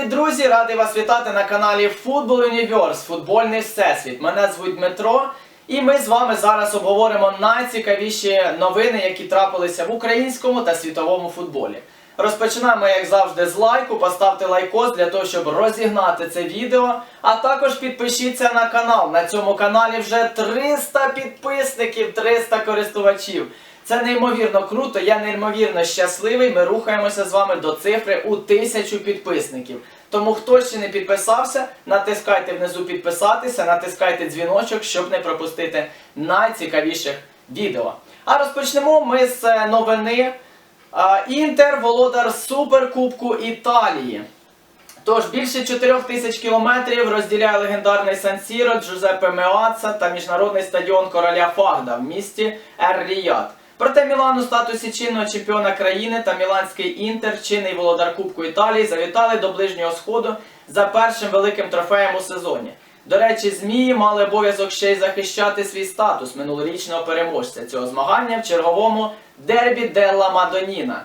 Привіт, друзі! Радий вас вітати на каналі Football Universe, футбольний всесвіт. Мене звуть Дмитро, і ми з вами зараз обговоримо найцікавіші новини, які трапилися в українському та світовому футболі. Розпочинаємо, як завжди, з лайку. Поставте лайкос для того, щоб розігнати це відео. А також підпишіться на канал. На цьому каналі вже 300 підписників, 300 користувачів. Це неймовірно круто, я неймовірно щасливий. Ми рухаємося з вами до цифри у тисячу підписників. Тому хто ще не підписався, натискайте внизу підписатися, натискайте дзвіночок, щоб не пропустити найцікавіших відео. А розпочнемо ми з е, новини. Інтер володар Суперкубку Італії. Тож більше 4 тисяч кілометрів розділяє легендарний Сан-Сіро Джузеппе Меаца та міжнародний стадіон короля Фагда в місті Ер-Ріяд. Проте Мілан у статусі чинного чемпіона країни та Міланський Інтер, чинний володар Кубку Італії, завітали до ближнього сходу за першим великим трофеєм у сезоні. До речі, змії мали обов'язок ще й захищати свій статус минулорічного переможця цього змагання в черговому дербі Делла Мадоніна.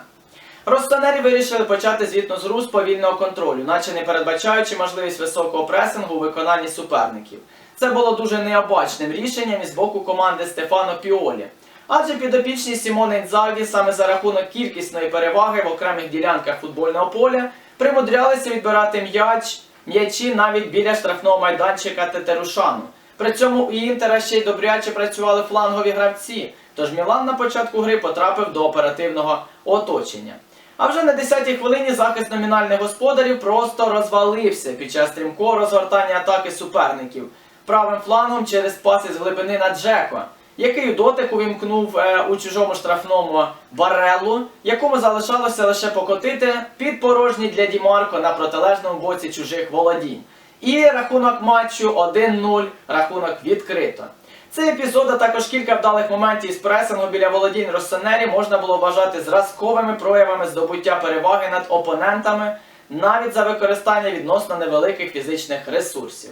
Ростонері вирішили почати звітну зру з повільного контролю, наче не передбачаючи можливість високого пресингу у виконанні суперників. Це було дуже необачним рішенням із боку команди Стефано Піолі. Адже підопічні Сімоне Інзагі саме за рахунок кількісної переваги в окремих ділянках футбольного поля примудрялися відбирати м'яч, м'ячі навіть біля штрафного майданчика Тетерушану. При цьому у Інтера ще й добряче працювали флангові гравці, тож Мілан на початку гри потрапив до оперативного оточення. А вже на 10-й хвилині захист номінальних господарів просто розвалився під час стрімкого розгортання атаки суперників правим флангом через пас із глибини на Джеко, який дотик увімкнув е, у чужому штрафному барелу, якому залишалося лише покотити під порожній для Дімарко на протилежному боці чужих володінь. І рахунок матчу 1-0, рахунок відкрито. Цей епізод, а також кілька вдалих моментів з пресингу біля володінь Россонері можна було вважати зразковими проявами здобуття переваги над опонентами, навіть за використання відносно невеликих фізичних ресурсів.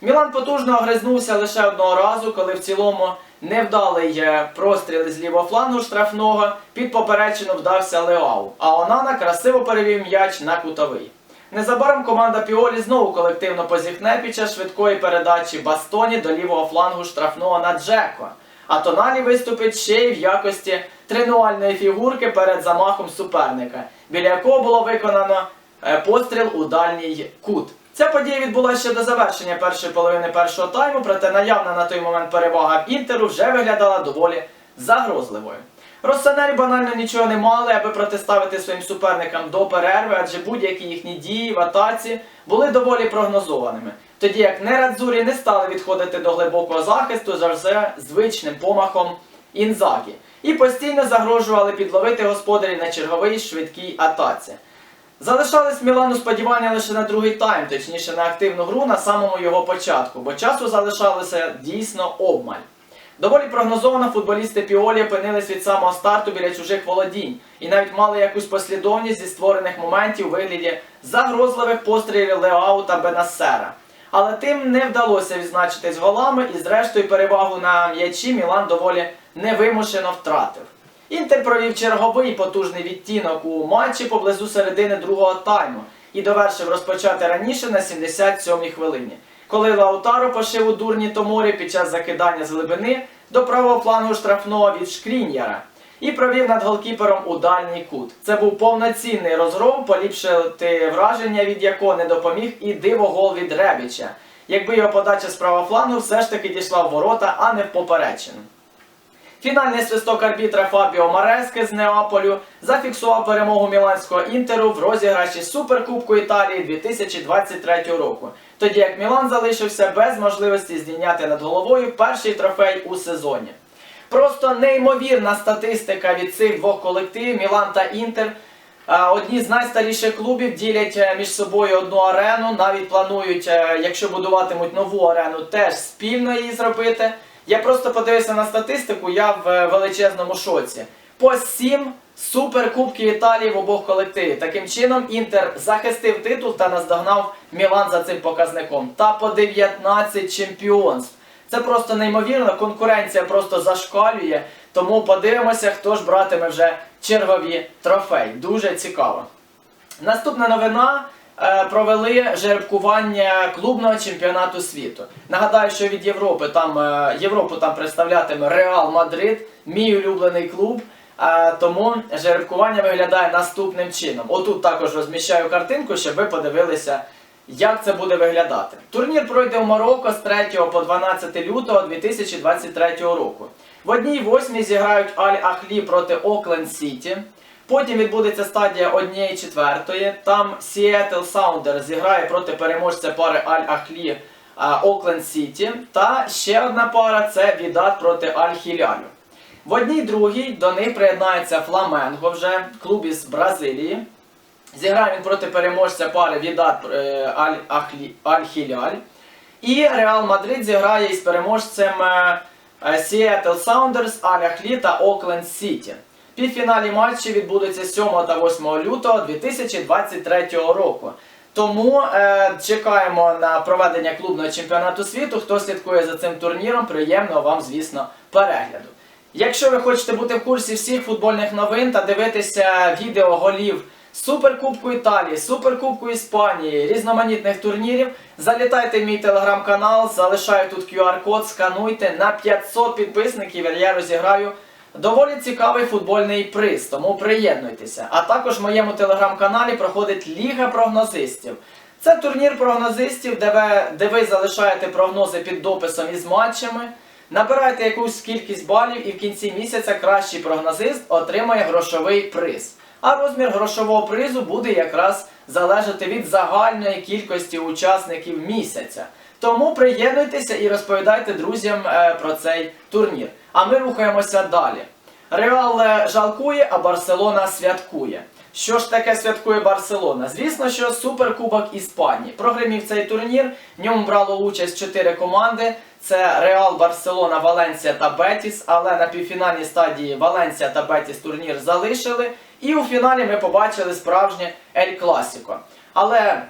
Мілан потужно огризнувся лише одного разу, коли в цілому невдалий простріл з лівого флангу штрафного під поперечину вдався Леау, а Онана красиво перевів м'яч на кутовий. Незабаром команда Піолі знову колективно позіхне під час швидкої передачі Бастоні до лівого флангу штрафного на Джеко. А Тоналі виступить ще й в якості тренувальної фігурки перед замахом суперника, біля якого було виконано е, постріл у дальній кут. Ця подія відбулася ще до завершення першої половини першого тайму, проте наявна на той момент перевага Інтеру вже виглядала доволі загрозливою. Россонері банально нічого не мали, аби протиставити своїм суперникам до перерви, адже будь-які їхні дії в атаці були доволі прогнозованими. Тоді як Нерадзурі не стали відходити до глибокого захисту завжди звичним помахом Інзагі і постійно загрожували підловити господарів на черговій швидкій атаці. Залишались Мілану сподівання лише на другий тайм, точніше на активну гру на самому його початку, бо часу залишалося дійсно обмаль. Доволі прогнозовано футболісти Піолі опинились від самого старту біля чужих володінь і навіть мали якусь послідовність зі створених моментів у вигляді загрозливих пострілів Леау та Бенасера. Але тим не вдалося відзначитись голами і зрештою перевагу на м'ячі Мілан доволі невимушено втратив. Інтер провів черговий потужний відтінок у матчі поблизу середини другого тайму і довершив розпочати раніше на 77-й хвилині, коли Лаутаро пошив у дурні Томорі під час закидання з глибини до правого флангу штрафного від Шкріньяра і провів над голкіпером у дальній кут. Це був повноцінний розгром, поліпшити враження, від якого не допоміг і дивогол від Ребіча, якби його подача з правого флангу все ж таки дійшла в ворота, а не в поперечину. Фінальний свисток арбітра Фабіо Марески з Неаполю зафіксував перемогу міланського інтеру в розіграші Суперкубку Італії 2023 року, тоді як Мілан залишився без можливості здійняти над головою перший трофей у сезоні. Просто неймовірна статистика від цих двох колективів Мілан та Інтер. Одні з найстаріших клубів ділять е, між собою одну арену, навіть планують, е, якщо будуватимуть нову арену, теж спільно її зробити. Я просто подивився на статистику, я в е, величезному шоці. По 7 суперкубків Італії в обох колективів. Таким чином, Інтер захистив титул та наздогнав Мілан за цим показником. Та по 19 чемпіонств. Це просто неймовірно, конкуренція просто зашкалює. Тому подивимося, хто ж братиме вже чергові трофеї. Дуже цікаво. Наступна новина провели жеребкування клубного чемпіонату світу. Нагадаю, що від Європи там е, Європу там представлятиме Реал Мадрид, мій улюблений клуб. Е, тому жеребкування виглядає наступним чином. Отут також розміщаю картинку, щоб ви подивилися, як це буде виглядати. Турнір пройде у Марокко з 3 по 12 лютого 2023 року. В одній восьмій зіграють Аль-Ахлі проти Окленд Сіті. Потім відбудеться стадія однієї четвертої. Там Seattle Sounders зіграє проти переможця пари Аль-Ахлі Окленд Сіті. Та ще одна пара це Відат проти Аль-Хілялю. В одній другій до них приєднається Фламенго вже клуб із Бразилії. Зіграє він проти переможця пари Відат е, Аль-Хіляль. І Реал Мадрид зіграє із переможцем е, Seattle Sounders, Аль-Ахлі та Окленд Сіті. Півфіналі матчі відбудуться 7 та 8 лютого 2023 року. Тому е, чекаємо на проведення клубного чемпіонату світу. Хто слідкує за цим турніром, приємного вам, звісно, перегляду. Якщо ви хочете бути в курсі всіх футбольних новин та дивитися відео голів Суперкубку Італії, Суперкубку Іспанії, різноманітних турнірів, залітайте в мій телеграм-канал, залишаю тут QR-код, скануйте на 500 підписників. Я розіграю доволі цікавий футбольний приз, тому приєднуйтеся. А також в моєму телеграм-каналі проходить Ліга прогнозистів. Це турнір прогнозистів, де ви, де ви залишаєте прогнози під дописом із матчами. Набирайте якусь кількість балів і в кінці місяця кращий прогнозист отримає грошовий приз. А розмір грошового призу буде якраз залежати від загальної кількості учасників місяця. Тому приєднуйтеся і розповідайте друзям е, про цей турнір. А ми рухаємося далі. Реал е, жалкує, а Барселона святкує. Що ж таке святкує Барселона? Звісно, що Суперкубок Іспанії. Прогримів цей турнір. В ньому брало участь чотири команди: це Реал, Барселона, Валенсія та Бетіс. Але на півфінальній стадії Валенсія та Бетіс турнір залишили. І у фіналі ми побачили справжнє Ель Класіко. Але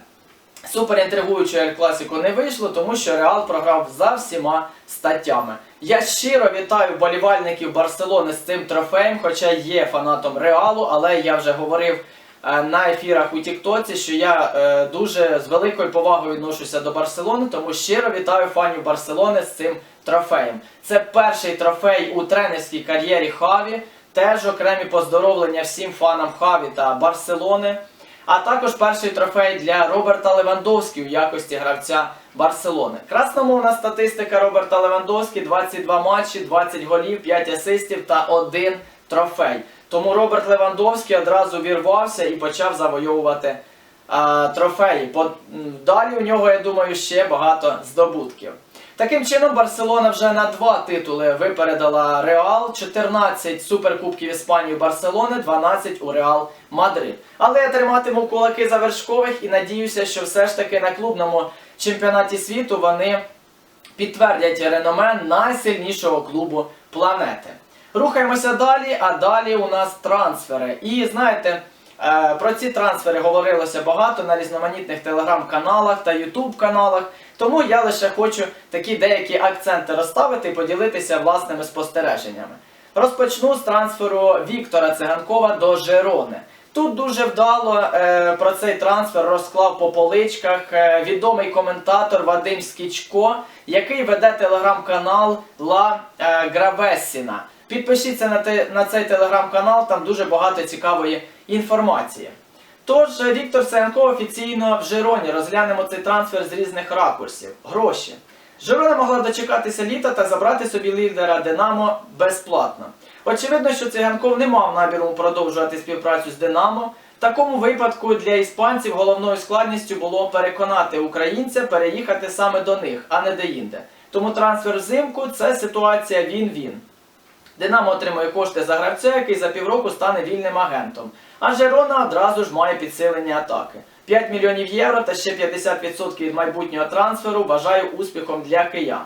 Супер інтригуючого Ель Класіко не вийшло, тому що Реал програв за всіма статтями. Я щиро вітаю болівальників Барселони з цим трофеєм, хоча є фанатом Реалу, але я вже говорив е, на ефірах у Тіктоці, що я е, дуже з великою повагою відношуся до Барселони, тому щиро вітаю фанів Барселони з цим трофеєм. Це перший трофей у тренерській кар'єрі Хаві. Теж окремі поздоровлення всім фанам Хаві та Барселони. А також перший трофей для Роберта Левандовські в якості гравця Барселони. Красномовна статистика Роберта Левандовські 22 матчі, 20 голів, 5 асистів та 1 трофей. Тому Роберт Левандовський одразу вірвався і почав завойовувати а, трофеї. Далі у нього, я думаю, ще багато здобутків. Таким чином, Барселона вже на два титули випередила Реал, 14 суперкубків Іспанії Барселони, 12 у Реал Мадрид. Але я триматиму кулаки за вершкових і надіюся, що все ж таки на клубному чемпіонаті світу вони підтвердять реноме найсильнішого клубу планети. Рухаємося далі, а далі у нас трансфери. І знаєте, е, про ці трансфери говорилося багато на різноманітних телеграм-каналах та ютуб-каналах. Тому я лише хочу такі деякі акценти розставити і поділитися власними спостереженнями. Розпочну з трансферу Віктора Циганкова до Жерони. Тут дуже вдало е, про цей трансфер розклав по поличках е, відомий коментатор Вадим Скічко, який веде телеграм-канал Ла е, Гравесіна. Підпишіться на, те, на цей телеграм-канал, там дуже багато цікавої інформації. Тож Віктор Циганков офіційно в Жироні розглянемо цей трансфер з різних ракурсів. Гроші. Жирона могла дочекатися літа та забрати собі лідера Динамо безплатно. Очевидно, що Циганков не мав наміру продовжувати співпрацю з Динамо. В такому випадку для іспанців головною складністю було переконати українця переїхати саме до них, а не деінде. Тому трансфер взимку це ситуація він-він. Динамо отримує кошти за гравця, який за півроку стане вільним агентом. А Жерона одразу ж має підсилення атаки. 5 мільйонів євро та ще 50% від майбутнього трансферу вважаю успіхом для киян.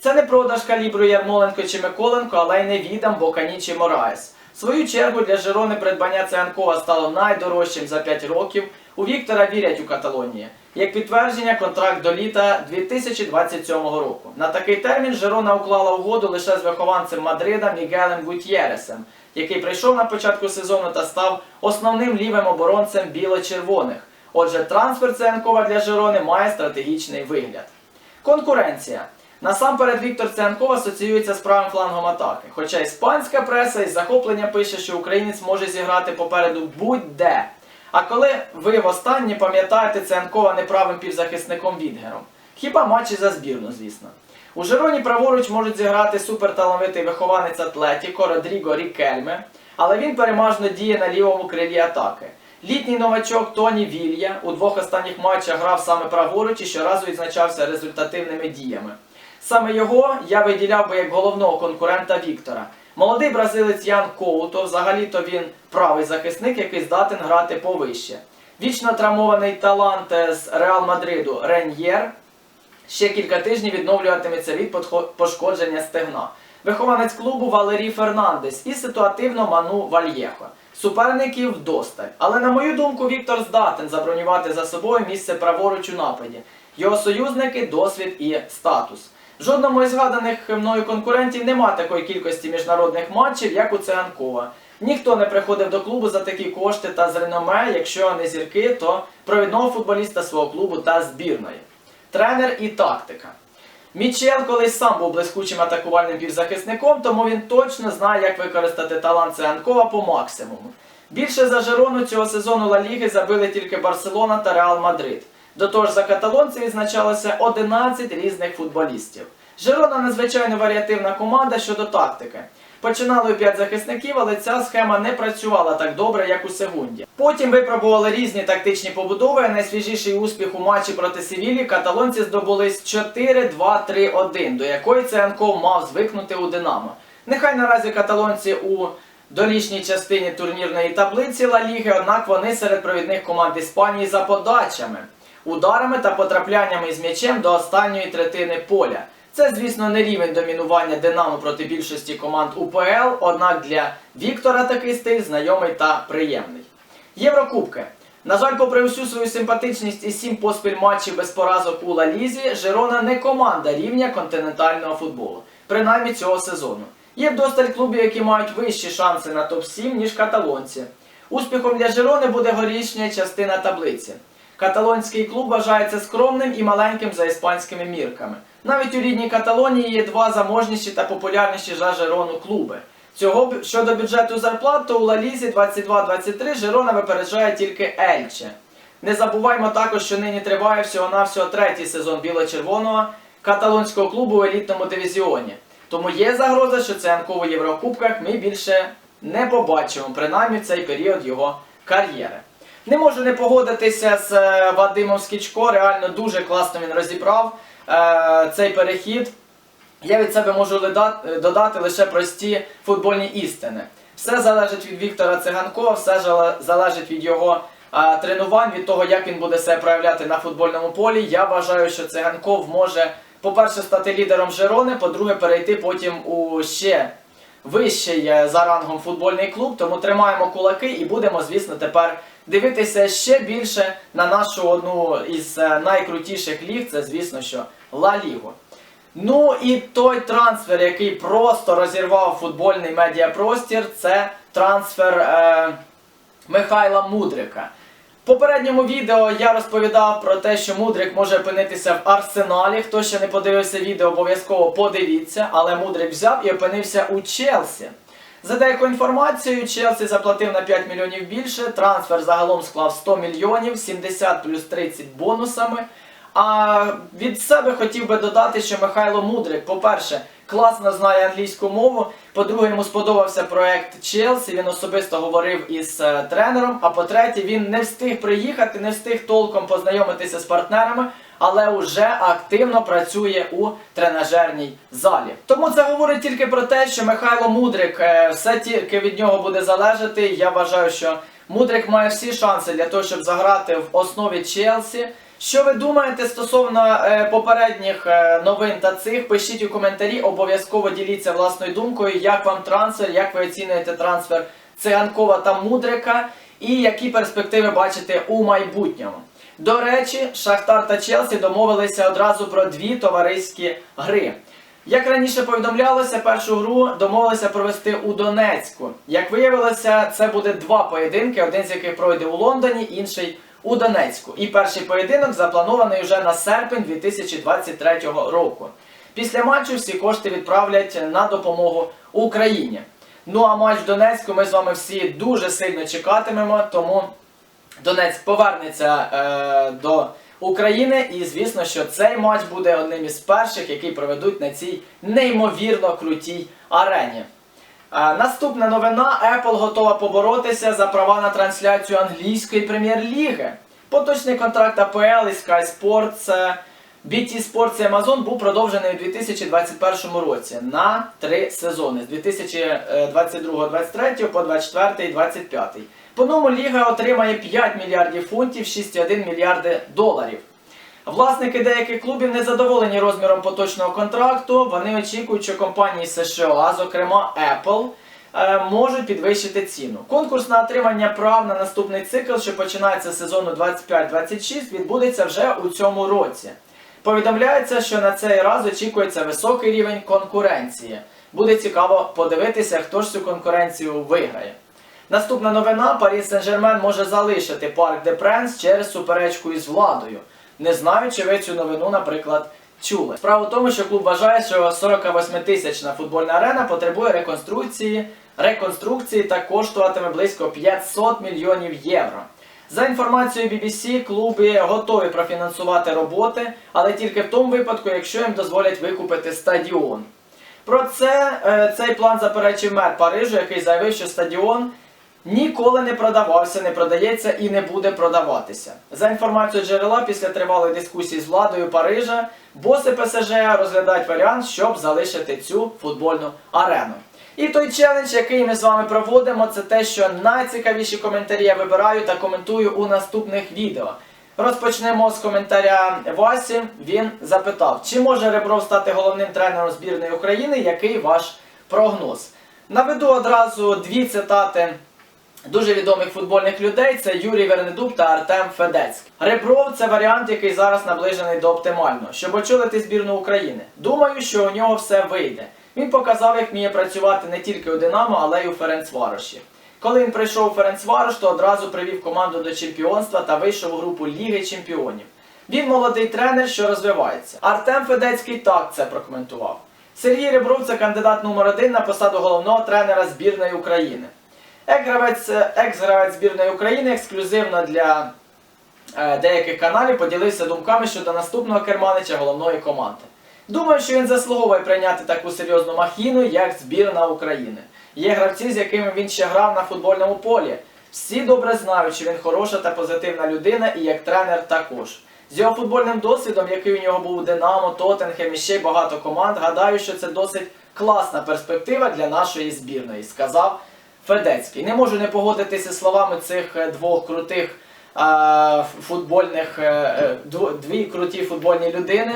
Це не продаж калібру Ярмоленко чи Миколенко, але й не відам Бокані чи Мораєс. В свою чергу для Жерони придбання Цианкова стало найдорожчим за 5 років. У Віктора вірять у Каталонії. Як підтвердження, контракт до літа 2027 року. На такий термін Жерона уклала угоду лише з вихованцем Мадрида Мігелем Гутьєресем, який прийшов на початку сезону та став основним лівим оборонцем біло-червоних. Отже, трансфер Циганкова для Жирони має стратегічний вигляд. Конкуренція. Насамперед Віктор Циганков асоціюється з правим флангом атаки. Хоча іспанська преса із захоплення пише, що українець може зіграти попереду будь-де. А коли ви востаннє пам'ятаєте Циганкова неправим півзахисником Відгером? Хіба матчі за збірну, звісно. У Жироні праворуч можуть зіграти суперталановитий вихованець Атлетіко Родріго Рікельме, але він переважно діє на лівому крилі атаки. Літній новачок Тоні Вілья у двох останніх матчах грав саме праворуч і щоразу відзначався результативними діями. Саме його я виділяв би як головного конкурента Віктора. Молодий бразилець Ян Коуто, взагалі-то він правий захисник, який здатен грати повище. Вічно травмований талант з Реал Мадриду Реньєр ще кілька тижнів відновлюватиметься від пошкодження стегна. Вихованець клубу Валерій Фернандес і ситуативно Ману Вальєхо. Суперників вдосталь. Але на мою думку, Віктор здатен забронювати за собою місце праворуч у нападі. Його союзники, досвід і статус. В жодному із згаданих мною конкурентів нема такої кількості міжнародних матчів, як у Циганкова. Ніхто не приходив до клубу за такі кошти та з реноме, якщо не зірки, то провідного футболіста свого клубу та збірної. Тренер і тактика. Мічел колись сам був блискучим атакувальним півзахисником, тому він точно знає, як використати талант Циганкова по максимуму. Більше за Жерону цього сезону Ла Ліги забили тільки Барселона та Реал Мадрид. До того ж, за каталонців відзначалося 11 різних футболістів. Жерона надзвичайно варіативна команда щодо тактики. Починали у 5 захисників, але ця схема не працювала так добре, як у Сегунді. Потім випробували різні тактичні побудови. а Найсвіжіший успіх у матчі проти Севілі каталонці здобулись 4-2-3-1, до якої Циганков мав звикнути у Динамо. Нехай наразі каталонці у долішній частині турнірної таблиці Ла Ліги, однак вони серед провідних команд Іспанії за подачами, ударами та потрапляннями з м'ячем до останньої третини поля. Це, звісно, не рівень домінування Динамо проти більшості команд УПЛ, однак для Віктора такий стиль знайомий та приємний. Єврокубки. На жаль, попри всю свою симпатичність і сім поспіль матчів без поразок у Ла Лізі, Жирона не команда рівня континентального футболу, принаймні цього сезону. Є вдосталь клубів, які мають вищі шанси на топ-7, ніж каталонці. Успіхом для Жирони буде горішня частина таблиці. Каталонський клуб вважається скромним і маленьким за іспанськими мірками. Навіть у рідній Каталонії є два заможніші та популярніші Жерону клуби. Цього щодо бюджету зарплат, то у Лалізі 22-23 Жерона випереджає тільки Ельче. Не забуваймо також, що нині триває всього-навсього третій сезон біло-червоного каталонського клубу у елітному дивізіоні. Тому є загроза, що ЦНК у Єврокубках ми більше не побачимо, принаймні в цей період його кар'єри. Не можу не погодитися з е, Вадимом Скічко, реально дуже класно він розібрав е, цей перехід. Я від себе можу е, додати лише прості футбольні істини. Все залежить від Віктора Циганкова, все залежить від його е, тренувань, від того, як він буде себе проявляти на футбольному полі. Я вважаю, що Циганков може, по-перше, стати лідером Жерони, по-друге, перейти потім у ще вищий за рангом футбольний клуб. Тому тримаємо кулаки і будемо, звісно, тепер дивитися ще більше на нашу одну із е, найкрутіших ліг. Це, звісно, що Ла Лігу. Ну і той трансфер, який просто розірвав футбольний медіапростір, це трансфер е, Михайла Мудрика. Попередньому відео я розповідав про те, що Мудрик може опинитися в арсеналі. Хто ще не подивився відео, обов'язково подивіться, але Мудрик взяв і опинився у Челсі. За деякою інформацією, Челсі заплатив на 5 мільйонів більше. Трансфер загалом склав 100 мільйонів, 70 плюс 30 бонусами. А від себе хотів би додати, що Михайло Мудрик, по-перше, класно знає англійську мову. По-друге, йому сподобався проект Челсі. Він особисто говорив із е, тренером. А по-третє, він не встиг приїхати, не встиг толком познайомитися з партнерами, але вже активно працює у тренажерній залі. Тому це говорить тільки про те, що Михайло Мудрик е, все тільки від нього буде залежати. Я вважаю, що Мудрик має всі шанси для того, щоб заграти в основі Челсі. Що ви думаєте стосовно е, попередніх е, новин та цих? Пишіть у коментарі, обов'язково діліться власною думкою, як вам трансфер, як ви оцінюєте трансфер Циганкова та Мудрика, і які перспективи бачите у майбутньому. До речі, Шахтар та Челсі домовилися одразу про дві товариські гри. Як раніше повідомлялося, першу гру домовилися провести у Донецьку. Як виявилося, це буде два поєдинки, один з яких пройде у Лондоні, інший у Донецьку. І перший поєдинок запланований вже на серпень 2023 року. Після матчу всі кошти відправлять на допомогу Україні. Ну а матч в Донецьку ми з вами всі дуже сильно чекатимемо, тому Донецьк повернеться е, до України, і звісно, що цей матч буде одним із перших, який проведуть на цій неймовірно крутій арені. Наступна новина: Apple готова поборотися за права на трансляцію англійської прем'єр-ліги. Поточний контракт АПЛ і Sky Sports, е, BT Sports і Amazon був продовжений у 2021 році на три сезони з 2022-23 по 24 і 25. По ньому ліга отримає 5 мільярдів фунтів, 6,1 мільярди доларів. Власники деяких клубів не задоволені розміром поточного контракту. Вони очікують, що компанії США, зокрема Apple, е, можуть підвищити ціну. Конкурс на отримання прав на наступний цикл, що починається з сезону 25-26, відбудеться вже у цьому році. Повідомляється, що на цей раз очікується високий рівень конкуренції. Буде цікаво подивитися, хто ж цю конкуренцію виграє. Наступна новина: Парі Сен-Жермен може залишити парк де Пренс через суперечку із владою. Не знаю, чи ви цю новину, наприклад, чули. Справа в тому, що клуб вважає, що 48-тисячна футбольна арена потребує реконструкції, реконструкції та коштуватиме близько 500 мільйонів євро. За інформацією BBC, клуби готові профінансувати роботи, але тільки в тому випадку, якщо їм дозволять викупити стадіон. Про це е, цей план заперечив мер Парижу, який заявив, що стадіон ніколи не продавався, не продається і не буде продаватися. За інформацією джерела, після тривалої дискусії з владою Парижа, боси ПСЖ розглядають варіант, щоб залишити цю футбольну арену. І той челендж, який ми з вами проводимо, це те, що найцікавіші коментарі я вибираю та коментую у наступних відео. Розпочнемо з коментаря Васі. Він запитав, чи може Ребров стати головним тренером збірної України? Який ваш прогноз? Наведу одразу дві цитати дуже відомих футбольних людей: це Юрій Вернедуб та Артем Федецький. Ребров це варіант, який зараз наближений до оптимального, щоб очолити збірну України. Думаю, що у нього все вийде. Він показав, як вміє працювати не тільки у Динамо, але й у Ференцвароші. Коли він прийшов у Ференцварош, то одразу привів команду до чемпіонства та вийшов у групу Ліги Чемпіонів. Він молодий тренер, що розвивається. Артем Федецький так це прокоментував. Сергій Ребров це кандидат номер один на посаду головного тренера збірної України. Екс-гравець, екс-гравець збірної України ексклюзивно для е, деяких каналів поділився думками щодо наступного керманича головної команди. Думаю, що він заслуговує прийняти таку серйозну махіну, як збірна України. Є гравці, з якими він ще грав на футбольному полі. Всі добре знають, що він хороша та позитивна людина і як тренер також. З його футбольним досвідом, який у нього був у Динамо, Тоттенхем і ще й багато команд, гадаю, що це досить класна перспектива для нашої збірної, сказав Федецький. Не можу не погодитися словами цих е, двох крутих е, футбольних, е, е, дв- дві круті футбольні людини.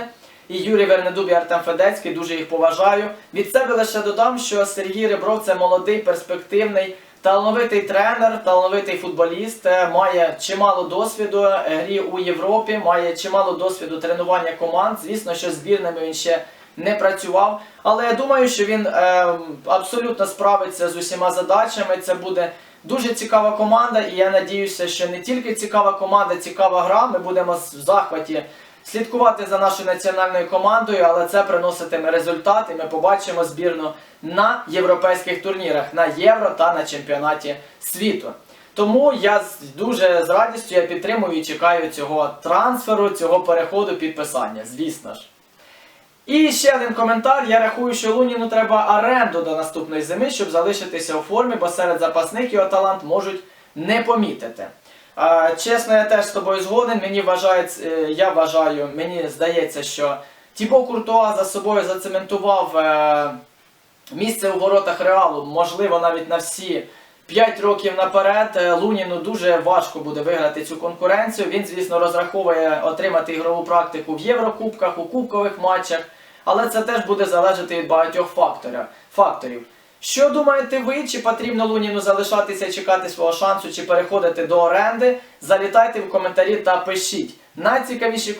І Юрій Вернедуб і Артем Федецький, дуже їх поважаю. Від себе лише додам, що Сергій Ребров це молодий, перспективний, талановитий тренер, талановитий футболіст, е, має чимало досвіду грі у Європі, має чимало досвіду тренування команд. Звісно, що збірними він ще не працював. Але я думаю, що він е, абсолютно справиться з усіма задачами. Це буде дуже цікава команда, і я надіюся, що не тільки цікава команда, цікава гра. Ми будемо в захваті слідкувати за нашою національною командою, але це приноситиме результат, і ми побачимо збірну на європейських турнірах, на євро та на чемпіонаті світу. Тому я дуже з радістю я підтримую і чекаю цього трансферу, цього переходу підписання, звісно ж. І ще один коментар. Я рахую, що Луніну треба оренду до наступної зими, щоб залишитися у формі, бо серед запасних його талант можуть не помітити. Чесно, я теж з тобою згоден. Мені вважається, е, я вважаю, мені здається, що Тібо Куртуа за собою зацементував е, місце у воротах реалу, можливо, навіть на всі 5 років наперед. Е, Луніну дуже важко буде виграти цю конкуренцію. Він, звісно, розраховує отримати ігрову практику в Єврокубках, у кубкових матчах, але це теж буде залежати від багатьох факторів. факторів. Що думаєте ви, чи потрібно Луніну залишатися і чекати свого шансу, чи переходити до оренди? Залітайте в коментарі та пишіть. Найцікавіші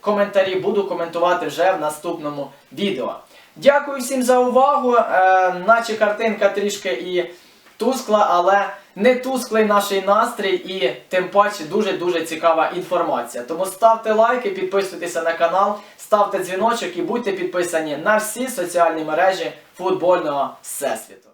коментарі буду коментувати вже в наступному відео. Дякую всім за увагу. Е, наче картинка трішки і тускла, але не тусклий наш настрій і тим паче дуже-дуже цікава інформація. Тому ставте лайки, підписуйтеся на канал, ставте дзвіночок і будьте підписані на всі соціальні мережі футбольного всесвіту.